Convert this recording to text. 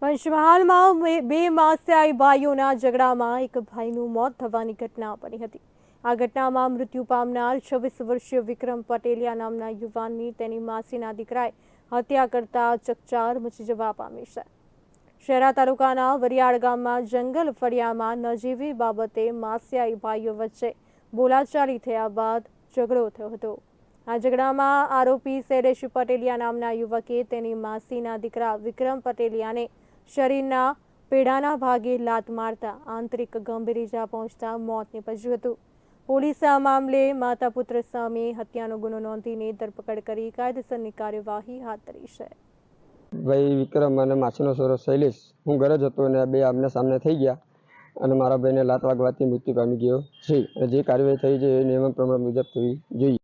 પંચમહાલમાં બે- માસ્યાઈ ભાઈઓના ઝઘડામાં એક ભાઈનું મોત થવાની ઘટના બની હતી. આ ઘટનામાં મૃત્યુ પામનાર છવ્વીસ વર્ષીય વિક્રમ પટેલિયા નામના યુવાનની તેની માસીના દીકરાએ હત્યા કરતા ચકચાર મચી જવા પામી છે. શહેરા તાલુકાના વરિયાળ ગામમાં જંગલ ફળિયામાં નજીવી બાબતે માસિયાઈ ભાઈઓ વચ્ચે બોલાચાલી થયા બાદ ઝઘડો થયો હતો. આ ઝઘડામાં આરોપી શૈલેષ પટેલિયા નામના યુવકે તેની માસીના દીકરા વિક્રમ પટેલિયાને શરીરના પેડાના ભાગે લાત મારતા આંતરિક ગંભીર ઇજા પહોંચતા મોત નીપજ્યું હતું. પોલીસે આ મામલે માતા પુત્ર સામે હત્યાનો ગુનો નોંધીને ધરપકડ કરી કાયદેસરની કાર્યવાહી હાથ ધરી છે. ભાઈ વિક્રમ અને માસીનો સોરો શૈલેષ, હું ઘરે જ હતો અને બે આમને સામને થઈ ગયા અને મારા ભાઈને લાત વાગવાથી મૃત્યુ પામી ગયો છે. જે કાર્યવાહી થઈ છે એ નિયમ પ્રમાણ મુજબ થવી જોઈએ.